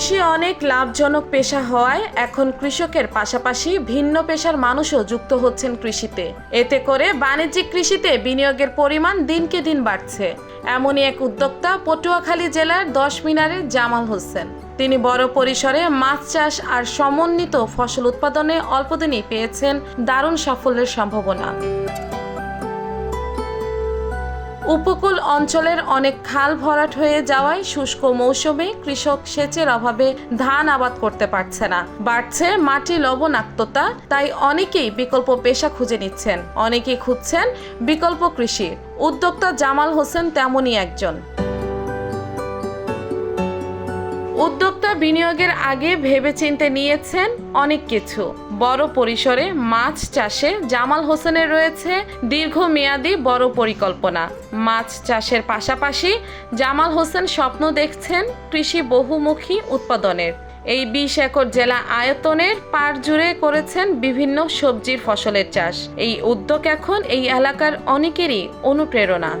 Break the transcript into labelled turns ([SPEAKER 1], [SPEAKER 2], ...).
[SPEAKER 1] কৃষি অনেক লাভজনক পেশা হওয়ায় এখন কৃষকের পাশাপাশি ভিন্ন পেশার মানুষও যুক্ত হচ্ছেন কৃষিতে। এতে করে বাণিজ্যিক কৃষিতে বিনিয়োগের পরিমাণ দিনকে দিন বাড়ছে। এমনই এক উদ্যোক্তা পটুয়াখালী জেলার দশ মিনারের জামাল হোসেন। তিনি বড় পরিসরে মাছ চাষ আর সমন্বিত ফসল উৎপাদনে অল্পদিনই পেয়েছেন দারুণ সাফল্যের সম্ভাবনা। উপকূল অঞ্চলের অনেক খাল ভরাট হয়ে যাওয়ায় শুষ্ক মৌসুমে কৃষক সেচের অভাবে ধান আবাদ করতে পারছে না। বাড়ছে মাটি লবণাক্ততা, তাই অনেকেই বিকল্প পেশা খুঁজে নিচ্ছেন। অনেকেই খুঁজছেন বিকল্প কৃষি। উদ্যোক্তা জামাল হোসেন তেমনই একজন। উদ্যোক্তা বিনিয়োগের আগে ভেবেচিন্তে নিয়েছেন অনেক কিছু। বড় পরিসরে মাছ চাষে জামাল হোসেনের রয়েছে দীর্ঘমেয়াদী বড় পরিকল্পনা। মাছ চাষের পাশাপাশি জামাল হোসেন স্বপ্ন দেখছেন কৃষি বহুমুখী উৎপাদনের। এই বিশ একর জেলা আয়তনের পার জুড়ে করেছেন বিভিন্ন সবজির ফসলের চাষ। এই উদ্যোগ এখন এই এলাকার অনেকেরই অনুপ্রেরণা।